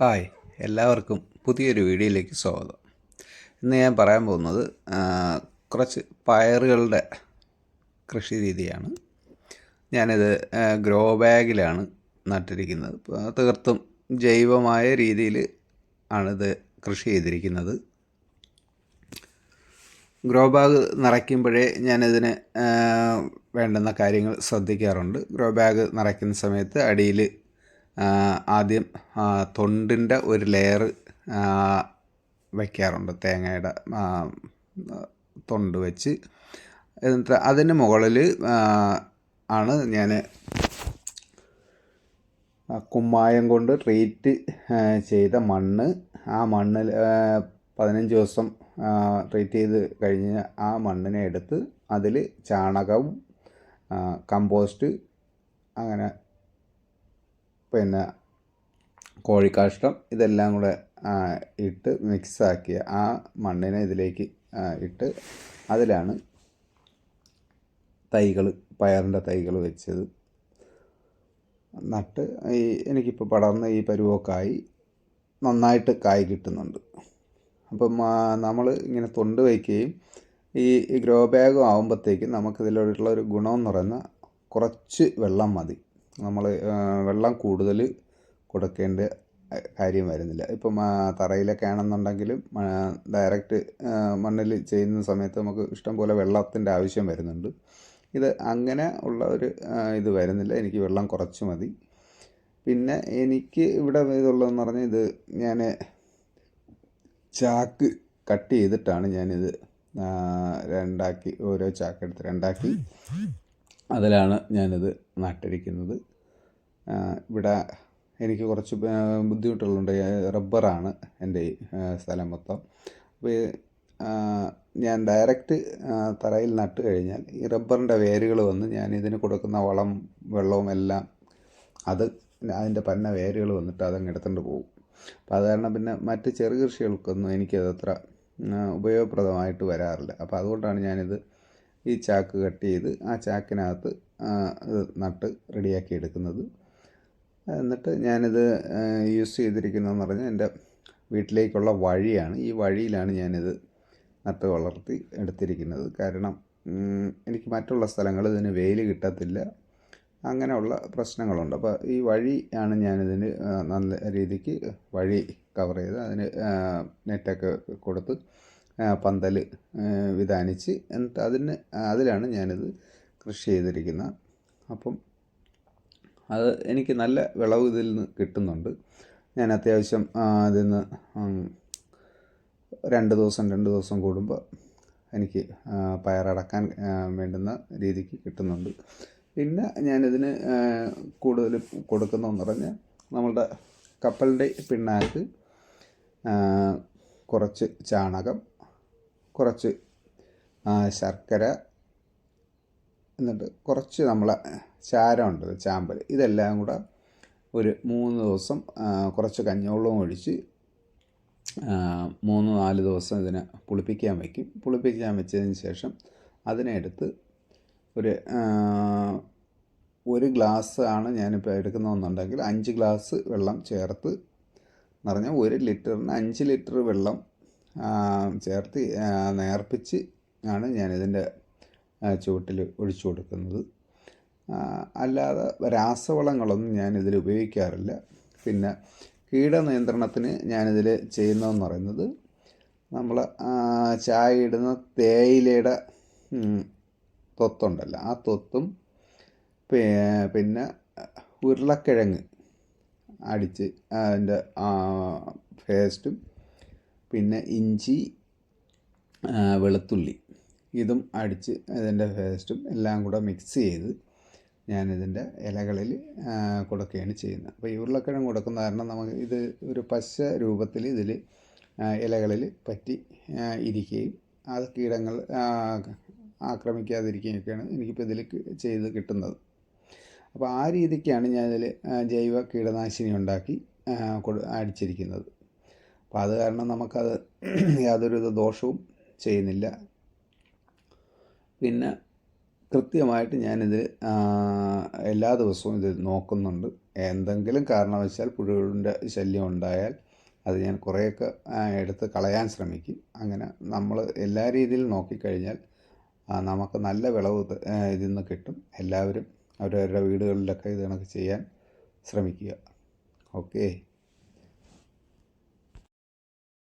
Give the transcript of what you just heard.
Hi എല്ലാവർക്കും പുതിയൊരു വീഡിയോയിലേക്ക് സ്വാഗതം. ഇന്ന് ഞാൻ പറയാൻ പോകുന്നത് കുറച്ച് പയറുകളുടെ കൃഷി രീതിയാണ്. ഞാനിത് ഗ്രോ ബാഗിലാണ് നട്ടിരിക്കുന്നത്. തീർത്തും ജൈവമായ രീതിയിൽ ആണിത് കൃഷി ചെയ്തിരിക്കുന്നത്. ഗ്രോ ബാഗ് നിറയ്ക്കുമ്പോഴേ ഞാനിതിന് വേണ്ടുന്ന കാര്യങ്ങൾ ശ്രദ്ധിക്കാറുണ്ട്. ഗ്രോ ബാഗ് നിറയ്ക്കുന്ന സമയത്ത് അടിയിൽ ആദ്യം തൊണ്ടിന്റെ ഒരു ലെയർ വയ്ക്കാറുണ്ട് തേങ്ങയുടെ തൊണ്ട് വെച്ച്. എന്നിട്ട് അതിന് മുകളിൽ ആണ് ഞാൻ കുമ്മായം കൊണ്ട് ട്രീറ്റ് ചെയ്ത മണ്ണ്. ആ മണ്ണിൽ പതിനഞ്ച് ദിവസം ട്രീറ്റ് ചെയ്ത് കഴിഞ്ഞ് ആ മണ്ണിനെ എടുത്ത് അതിൽ ചാണകവും കമ്പോസ്റ്റ് അങ്ങനെ പിന്നെ കോഴിക്കാഷ്ടം ഇതെല്ലാം കൂടെ ഇട്ട് മിക്സാക്കിയ ആ മണ്ണിനെ ഇതിലേക്ക് ഇട്ട് അതിലാണ് തൈകൾ പയറിന്റെ തൈകൾ വെച്ചത്. നട്ട് ഈ എനിക്കിപ്പോൾ പടർന്ന് ഈ പരുവക്കായി നന്നായിട്ട് കായ് കിട്ടുന്നുണ്ട്. അപ്പം നമ്മൾ ഇങ്ങനെ തൊണ്ട് വയ്ക്കുകയും ഈ ഗ്രോ ബാഗും ആകുമ്പോഴത്തേക്കും നമുക്കിതിലുള്ള ഒരു ഗുണമെന്ന് പറയുന്ന കുറച്ച് വെള്ളം മതി. നമ്മൾ വെള്ളം കൂടുതൽ കൊടുക്കേണ്ട കാര്യം വരുന്നില്ല. ഇപ്പം തറയിലൊക്കെ ആണെന്നുണ്ടെങ്കിലും ഡയറക്റ്റ് മണ്ണിൽ ചെയ്യുന്ന സമയത്ത് നമുക്ക് ഇഷ്ടം പോലെ വെള്ളത്തിന്റെ ആവശ്യം വരുന്നുണ്ട്. ഇത് അങ്ങനെ ഉള്ള ഒരു ഇത് വരുന്നില്ല. എനിക്ക് വെള്ളം കുറച്ച് മതി. പിന്നെ എനിക്ക് ഇവിടെ ഇതുള്ളതെന്ന് പറഞ്ഞാൽ ഇത് ഞാൻ ചാക്ക് കട്ട് ചെയ്തിട്ടാണ് ഞാനിത് രണ്ടാക്കി ഓരോ ചാക്കെടുത്ത് രണ്ടാക്കി അതിലാണ് ഞാനിത് നട്ടിരിക്കുന്നത്. ഇവിടെ എനിക്ക് കുറച്ച് ബുദ്ധിമുട്ടുകളുണ്ട്. റബ്ബറാണ് എന്റെ സ്ഥലം മൊത്തം. അപ്പോൾ ഞാൻ ഡയറക്റ്റ് തറയിൽ നട്ട് കഴിഞ്ഞാൽ ഈ റബ്ബറിന്റെ വേരുകൾ വന്ന് ഞാൻ ഇതിന് കൊടുക്കുന്ന വളം വെള്ളവും എല്ലാം അത് അതിന്റെ പന്ന വേരുകൾ വന്നിട്ട് അതങ്ങ് എടുത്തുകൊണ്ട് പോകും. അപ്പോൾ അത് കാരണം പിന്നെ മറ്റ് ചെറുകൃഷികൾക്കൊന്നും എനിക്കതത്ര ഉപയോഗപ്രദമായിട്ട് വരാറില്ല. അപ്പോൾ അതുകൊണ്ടാണ് ഞാനിത് ഈ ചാക്ക് കട്ട് ചെയ്ത് ആ ചാക്കിനകത്ത് നട്ട് റെഡിയാക്കി എടുക്കുന്നത്. എന്നിട്ട് ഞാനിത് യൂസ് ചെയ്തിരിക്കുന്നതെന്ന് പറഞ്ഞാൽ എന്റെ വീട്ടിലേക്കുള്ള വഴിയാണ്. ഈ വഴിയിലാണ് ഞാനിത് നട്ട് വളർത്തി എടുത്തിരിക്കുന്നത്. കാരണം എനിക്ക് മറ്റുള്ള സ്ഥലങ്ങളിൽ ഇതിന് വെയിൽ കിട്ടത്തില്ല. അങ്ങനെയുള്ള പ്രശ്നങ്ങളുണ്ട്. അപ്പോൾ ഈ വഴിയാണ് ഞാനിതിന് നല്ല രീതിക്ക് വഴി കവർ ചെയ്ത് അതിന് നെറ്റൊക്കെ കൊടുത്ത് പന്തൽ വിധാനിച്ച് എന്നിട്ട് അതിന് അതിലാണ് ഞാനിത് കൃഷി ചെയ്തിരിക്കുന്നത് അപ്പം അത് എനിക്ക് നല്ല വിളവ് ഇതിൽ നിന്ന് കിട്ടുന്നുണ്ട്. ഞാൻ അത്യാവശ്യം അതിൽ നിന്ന് രണ്ട് ദിവസം രണ്ട് ദിവസം കൂടുമ്പോൾ എനിക്ക് പയറടക്കാൻ വേണ്ടുന്ന രീതിക്ക് കിട്ടുന്നുണ്ട്. പിന്നെ ഞാനിതിന് കൂടുതൽ കൊടുക്കുന്നതെന്ന് പറഞ്ഞാൽ നമ്മളുടെ കപ്പലിന്റെ പിണ്ണാക്ക് കുറച്ച് ചാണകം കുറച്ച് ശർക്കര എന്നിട്ട് കുറച്ച് നമ്മളെ ചാരമുണ്ട് ചാമ്പൽ ഇതെല്ലാം കൂടെ ഒരു മൂന്ന് ദിവസം കുറച്ച് കഞ്ഞിവെള്ളവും ഒഴിച്ച് മൂന്ന് നാല് ദിവസം ഇതിനെ പുളിപ്പിക്കാൻ വയ്ക്കും പുളിപ്പിക്കാൻ വെച്ചതിന് ശേഷം അതിനെ എടുത്ത് ഒരു ഒരു ഗ്ലാസ് ആണ് ഞാനിപ്പോൾ എടുക്കുന്നതെന്നുണ്ടെങ്കിൽ അഞ്ച് ഗ്ലാസ് വെള്ളം ചേർത്ത് എന്ന് പറഞ്ഞാൽ ഒരു ലിറ്ററിന് അഞ്ച് ലിറ്റർ വെള്ളം ചേർത്ത് നേർപ്പിച്ച് ആണ് ഞാനിതിന്റെ ചുവട്ടിൽ ഒഴിച്ചു കൊടുക്കുന്നത്. അല്ലാതെ രാസവളങ്ങളൊന്നും ഞാനിതിൽ ഉപയോഗിക്കാറില്ല. പിന്നെ കീടനിയന്ത്രണത്തിന് ഞാനിതിൽ ചെയ്യുന്നതെന്ന് പറയുന്നത് നമ്മൾ ചായ ഇടുന്ന തേയിലയുടെ തൊത്തുണ്ടല്ലോ ആ തൊത്തും പിന്നെ ഉരുളക്കിഴങ്ങ് അടിച്ച് അതിന്റെ പേസ്റ്റും പിന്നെ ഇഞ്ചി വെളുത്തുള്ളി. ഇതും അടിച്ച് ഇതിന്റെ പേസ്റ്റും എല്ലാം കൂടെ മിക്സ് ചെയ്ത് ഞാനിതിന്റെ ഇലകളിൽ കൊടുക്കുകയാണ് ചെയ്യുന്നത്. അപ്പോൾ ഈ ഉരുളക്കിഴങ്ങ് കൊടുക്കുന്ന കാരണം നമുക്ക് ഇത് ഒരു പശ രൂപത്തിൽ ഇതിൽ ഇലകളിൽ പറ്റി ഇരിക്കുകയും അത് കീടങ്ങൾ ആക്രമിക്കാതിരിക്കുകയൊക്കെയാണ് എനിക്കിപ്പോൾ ഇതിൽ ചെയ്ത് കിട്ടുന്നത്. അപ്പോൾ ആ രീതിക്കാണ് ഞാനിതിൽ ജൈവ കീടനാശിനി ഉണ്ടാക്കി കൊടു അടിച്ചിരിക്കുന്നത്. അപ്പോൾ അത് കാരണം നമുക്കത് യാതൊരുവിധ ദോഷവും ചെയ്യുന്നില്ല. പിന്നെ കൃത്യമായിട്ട് ഞാനിത് എല്ലാ ദിവസവും ഇത് നോക്കുന്നുണ്ട്. എന്തെങ്കിലും കാരണവശാൽ പുഴുവിന്റെ ശല്യം ഉണ്ടായാൽ അത് ഞാൻ കുറേയൊക്കെ എടുത്ത് കളയാൻ ശ്രമിക്കും. അങ്ങനെ നമ്മൾ എല്ലാ രീതിയിലും നോക്കിക്കഴിഞ്ഞാൽ നമുക്ക് നല്ല വിളവ് ഇത്, ഇതിൽ നിന്ന് കിട്ടും. എല്ലാവരും അവരവരുടെ വീടുകളിലൊക്കെ ഇത് കണക്ക് ചെയ്യാൻ ശ്രമിക്കുക. ഓക്കേ.